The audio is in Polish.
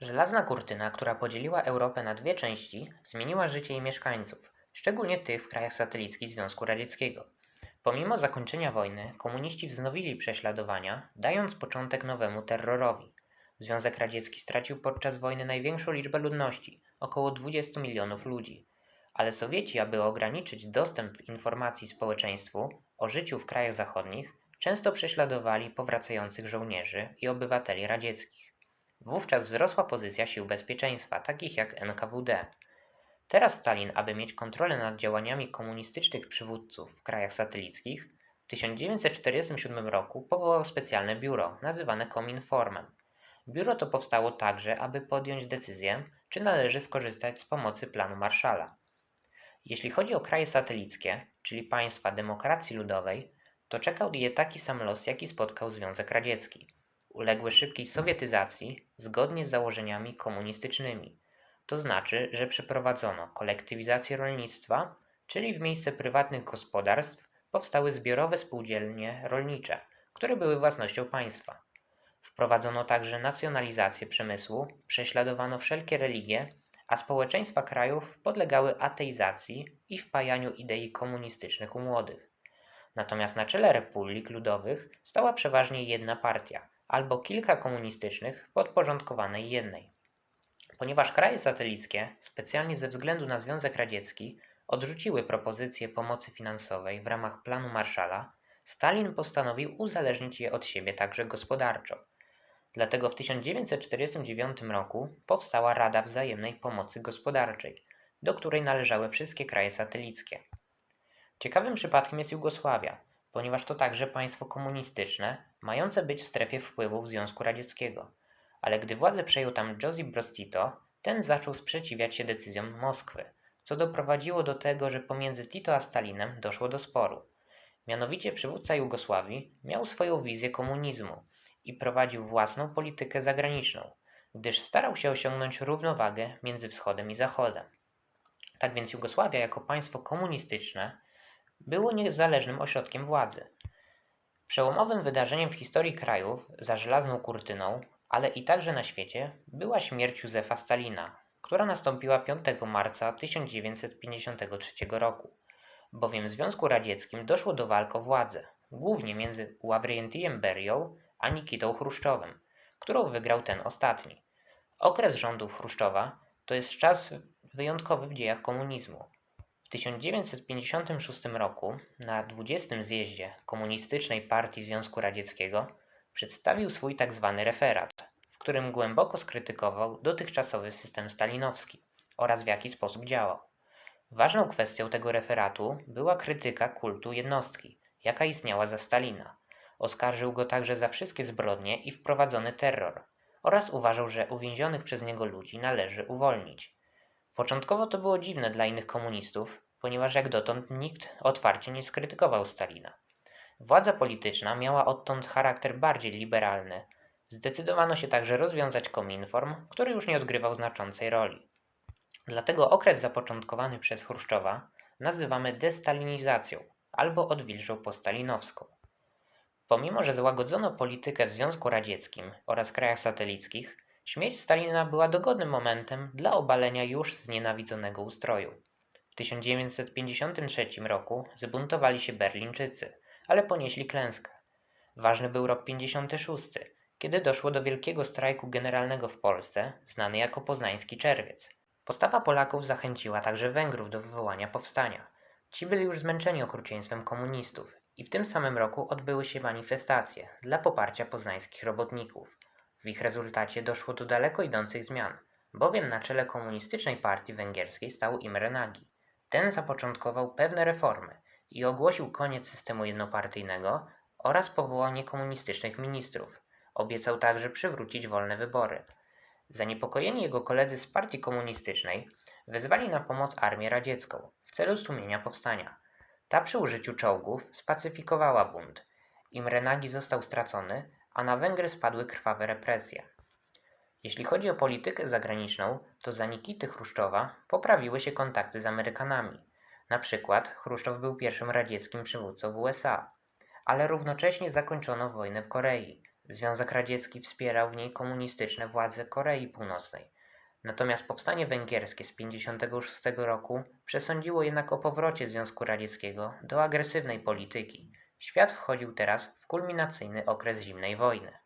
Żelazna kurtyna, która podzieliła Europę na dwie części, zmieniła życie jej mieszkańców, szczególnie tych w krajach satelickich Związku Radzieckiego. Pomimo zakończenia wojny, komuniści wznowili prześladowania, dając początek nowemu terrorowi. Związek Radziecki stracił podczas wojny największą liczbę ludności około 20 milionów ludzi. Ale Sowieci, aby ograniczyć dostęp informacji społeczeństwu o życiu w krajach zachodnich, często prześladowali powracających żołnierzy i obywateli radzieckich. Wówczas wzrosła pozycja sił bezpieczeństwa, takich jak NKWD. Teraz Stalin, aby mieć kontrolę nad działaniami komunistycznych przywódców w krajach satelickich, w 1947 roku powołał specjalne biuro, nazywane Kominformem. Biuro to powstało także, aby podjąć decyzję, czy należy skorzystać z pomocy planu Marszala. Jeśli chodzi o kraje satelickie, czyli państwa demokracji ludowej, to czekał je taki sam los, jaki spotkał Związek Radziecki. Uległy szybkiej sowietyzacji zgodnie z założeniami komunistycznymi. To znaczy, że przeprowadzono kolektywizację rolnictwa, czyli w miejsce prywatnych gospodarstw powstały zbiorowe spółdzielnie rolnicze, które były własnością państwa. Wprowadzono także nacjonalizację przemysłu, prześladowano wszelkie religie, a społeczeństwa krajów podlegały ateizacji i wpajaniu idei komunistycznych u młodych. Natomiast na czele republik ludowych stała przeważnie jedna partia, albo kilka komunistycznych podporządkowanej jednej. Ponieważ kraje satelickie, specjalnie ze względu na Związek Radziecki, odrzuciły propozycję pomocy finansowej w ramach planu Marszala, Stalin postanowił uzależnić je od siebie także gospodarczo. Dlatego w 1949 roku powstała Rada Wzajemnej Pomocy Gospodarczej, do której należały wszystkie kraje satelickie. Ciekawym przypadkiem jest Jugosławia, ponieważ to także państwo komunistyczne, mające być w strefie wpływów Związku Radzieckiego. Ale gdy władzę przejął tam Josip Broz Tito, ten zaczął sprzeciwiać się decyzjom Moskwy, co doprowadziło do tego, że pomiędzy Tito a Stalinem doszło do sporu. Mianowicie przywódca Jugosławii miał swoją wizję komunizmu i prowadził własną politykę zagraniczną, gdyż starał się osiągnąć równowagę między wschodem i zachodem. Tak więc Jugosławia jako państwo komunistyczne było niezależnym ośrodkiem władzy. Przełomowym wydarzeniem w historii krajów za żelazną kurtyną, ale i także na świecie, była śmierć Józefa Stalina, która nastąpiła 5 marca 1953 roku, bowiem w Związku Radzieckim doszło do walk o władzę, głównie między Ławrentijem Berią a Nikitą Chruszczowem, którą wygrał ten ostatni. Okres rządów Chruszczowa to jest czas wyjątkowy w dziejach komunizmu. W 1956 roku na 20. zjeździe Komunistycznej Partii Związku Radzieckiego przedstawił swój tzw. referat, w którym głęboko skrytykował dotychczasowy system stalinowski oraz w jaki sposób działał. Ważną kwestią tego referatu była krytyka kultu jednostki, jaka istniała za Stalina. Oskarżył go także za wszystkie zbrodnie i wprowadzony terror oraz uważał, że uwięzionych przez niego ludzi należy uwolnić. Początkowo to było dziwne dla innych komunistów, ponieważ jak dotąd nikt otwarcie nie skrytykował Stalina. Władza polityczna miała odtąd charakter bardziej liberalny. Zdecydowano się także rozwiązać Kominform, który już nie odgrywał znaczącej roli. Dlatego okres zapoczątkowany przez Chruszczowa nazywamy destalinizacją albo odwilżą postalinowską. Pomimo, że złagodzono politykę w Związku Radzieckim oraz krajach satelickich, śmierć Stalina była dogodnym momentem dla obalenia już znienawidzonego ustroju. W 1953 roku zbuntowali się Berlińczycy, ale ponieśli klęskę. Ważny był rok 56, kiedy doszło do wielkiego strajku generalnego w Polsce, znany jako Poznański Czerwiec. Postawa Polaków zachęciła także Węgrów do wywołania powstania. Ci byli już zmęczeni okrucieństwem komunistów i w tym samym roku odbyły się manifestacje dla poparcia poznańskich robotników. W ich rezultacie doszło do daleko idących zmian, bowiem na czele komunistycznej partii węgierskiej stał Imre Nagy. Ten zapoczątkował pewne reformy i ogłosił koniec systemu jednopartyjnego oraz powołanie komunistycznych ministrów. Obiecał także przywrócić wolne wybory. Zaniepokojeni jego koledzy z partii komunistycznej wezwali na pomoc armię radziecką w celu stłumienia powstania. Ta przy użyciu czołgów spacyfikowała bunt. Imre Nagy został stracony, a na Węgry spadły krwawe represje. Jeśli chodzi o politykę zagraniczną, to za Nikity Chruszczowa poprawiły się kontakty z Amerykanami. Na przykład Chruszczow był pierwszym radzieckim przywódcą w USA, ale równocześnie zakończono wojnę w Korei, Związek Radziecki wspierał w niej komunistyczne władze Korei Północnej. Natomiast powstanie węgierskie z 1956 roku przesądziło jednak o powrocie Związku Radzieckiego do agresywnej polityki. Świat wchodził teraz w kulminacyjny okres zimnej wojny.